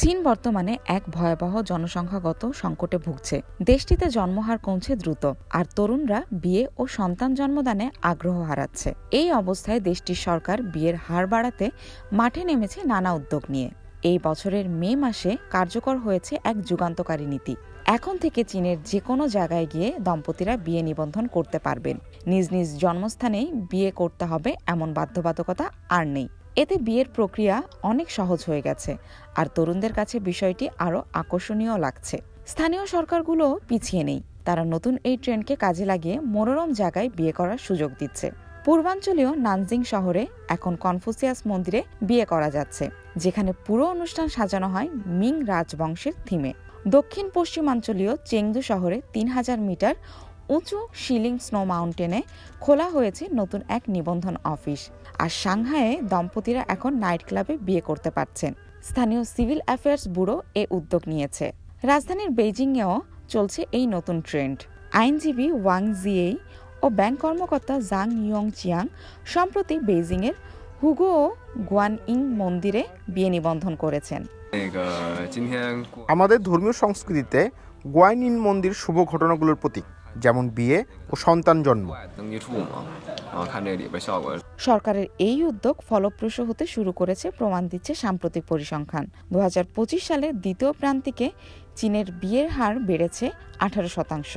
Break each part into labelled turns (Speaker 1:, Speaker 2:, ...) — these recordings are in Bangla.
Speaker 1: চীন বর্তমানে এক ভয়াবহ জনসংখ্যাগত সংকটে ভুগছে। দেশটিতে জন্মহার কমছে দ্রুত, আর তরুণরা বিয়ে ও সন্তান জন্মদানে আগ্রহ হারাচ্ছে। এই অবস্থায় দেশটির সরকার বিয়ের হার বাড়াতে মাঠে নেমেছে নানা উদ্যোগ নিয়ে। এই বছরের মে মাসে কার্যকর হয়েছে এক যুগান্তকারী নীতি। এখন থেকে চীনের যে কোনো জায়গায় গিয়ে দম্পতিরা বিয়ে নিবন্ধন করতে পারবেন। নিজ নিজ জন্মস্থানেই বিয়ে করতে হবে এমন বাধ্যবাধকতা আর নেই। এতে বিয়ের প্রক্রিয়া অনেক সহজ হয়ে গেছে, আর তরুণদের কাছে বিষয়টি আরও আকর্ষণীয় লাগছে। স্থানীয় সরকারগুলো পিছিয়ে নেই, তারা নতুন এই ট্রেন্ডকে কাজে লাগিয়ে মনোরম জায়গায় বিয়ে করার সুযোগ দিচ্ছে। পূর্বাঞ্চলীয় নানজিং শহরে এখন কনফুসিয়াস মন্দিরে বিয়ে করা যাচ্ছে, যেখানে পুরো অনুষ্ঠান সাজানো হয় মিং রাজবংশের থিমে। দক্ষিণ পশ্চিমাঞ্চলীয় চেংদু শহরে তিন হাজার মিটার উঁচু শিলিং স্নো মাউন্টেনে খোলা হয়েছে নতুন এক নিবন্ধন অফিস। আর সাংহাইয়ে দম্পতিরা এখন নাইট ক্লাবে বিয়ে করতে পারছেন। স্থানীয় সিভিল অ্যাফেয়ার্স ব্যুরো এ উদ্যোগ নিয়েছে। রাজধানীর বেইজিংয়েও চলছে এই নতুন ট্রেন্ড। আইনজীবী ওয়াং জিয়েই ও ব্যাংক কর্মকর্তা জাং ইয়ং চিয়াং সম্প্রতি বেইজিংয়ের হুগো ও গুয়ান ইং মন্দিরে বিয়ে নিবন্ধন করেছেন।
Speaker 2: আমাদের ধর্মীয় সংস্কৃতিতে গোয়াইনিন মন্দির শুভ ঘটনাগুলোর প্রতীক, যেমন বিয়ে ও সন্তান জন্ম।
Speaker 1: সরকারের এই উদ্যোগ ফলপ্রসূ হতে শুরু করেছে প্রমাণ দিচ্ছে সাম্প্রতিক পরিসংখ্যান। দু হাজার পঁচিশ সালের দ্বিতীয় প্রান্তিকে চীনের বিয়ের হার বেড়েছে আঠারো শতাংশ।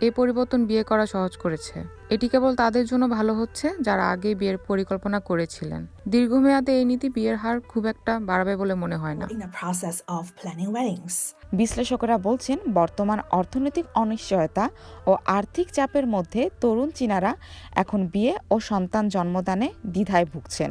Speaker 3: এই পরিবর্তন বিয়ে করা সহজ করেছে। এটি কেবল তাদের জন্য ভালো হচ্ছে যারা আগে বিয়ের পরিকল্পনা করেছিলেন। দীর্ঘমেয়াদে এই নীতি বিয়ের হার খুব একটা বাড়াবে বলে মনে হয় না.
Speaker 1: বিশ্লেষকেরা বলছেন বর্তমান অর্থনৈতিক অনিশ্চয়তা ও আর্থিক চাপের মধ্যে তরুণ চীনারা এখন বিয়ে ও সন্তান জন্মদানে দ্বিধায় ভুগছেন।